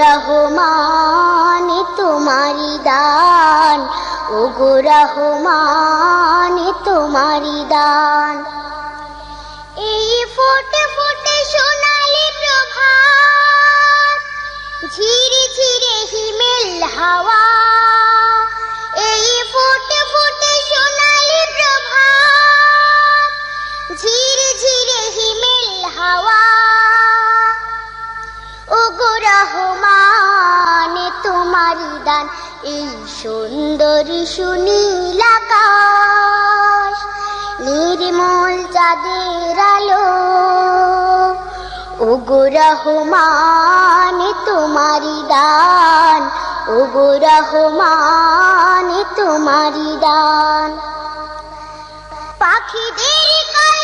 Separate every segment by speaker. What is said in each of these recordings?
Speaker 1: রহমান তোমারি দান ও গো রহমান তোমারি দান। এই ফোটে ফোটে সোনালি প্রভাত ঝিরি ঝিরে হিমেল হাওয়া দান এই সুন্দরী সুনীল আকাশ, নির্মল চাঁদের আলো। ওগো রহমান তোমারি দান। ওগো রহমান তোমারি দান। পাখিদের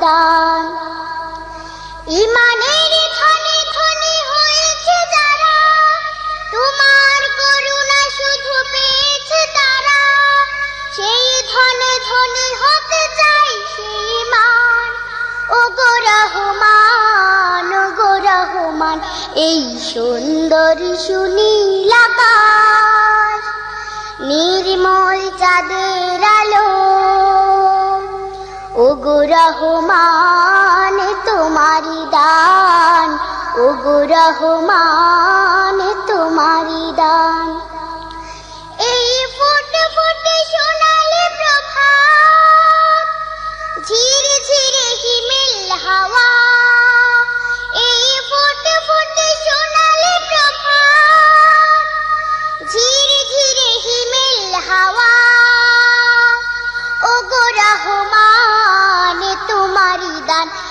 Speaker 1: এই সুন্দর আকাশ নির্মল চাঁদের আলো। ওগো রহমান তোমারি দান। ওগো রহমান তোমারি দান।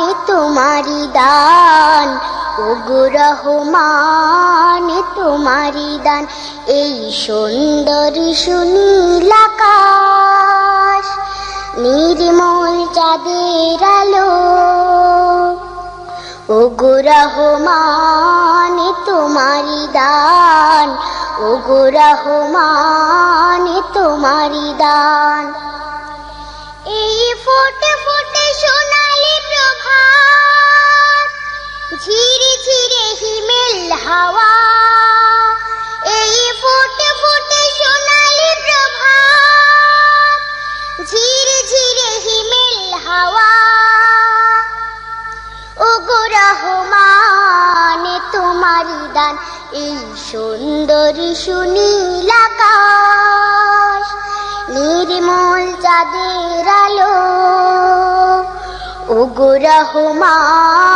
Speaker 1: তোমারি দান, ওগো রহমান তোমারি দান। এই সুন্দরী সুনীল আকাশ, নির্মল চাঁদের আলো। ওগো রহমান তোমারি দান, ওগো রহমান তোমারি দান। এই ফোটে ফোটে সোনালি ঝিরে ঝিরে হিমেল হাওয়া। এই ফোটে ফোটে সোনালি প্রভাত। ঝিরে ঝিরে হিমেল হাওয়া। ওগো রহমান তোমারি দান, এই সুন্দরী সুনীল আকাশ। নির্মল চাঁদের আলো। ওগো রহমান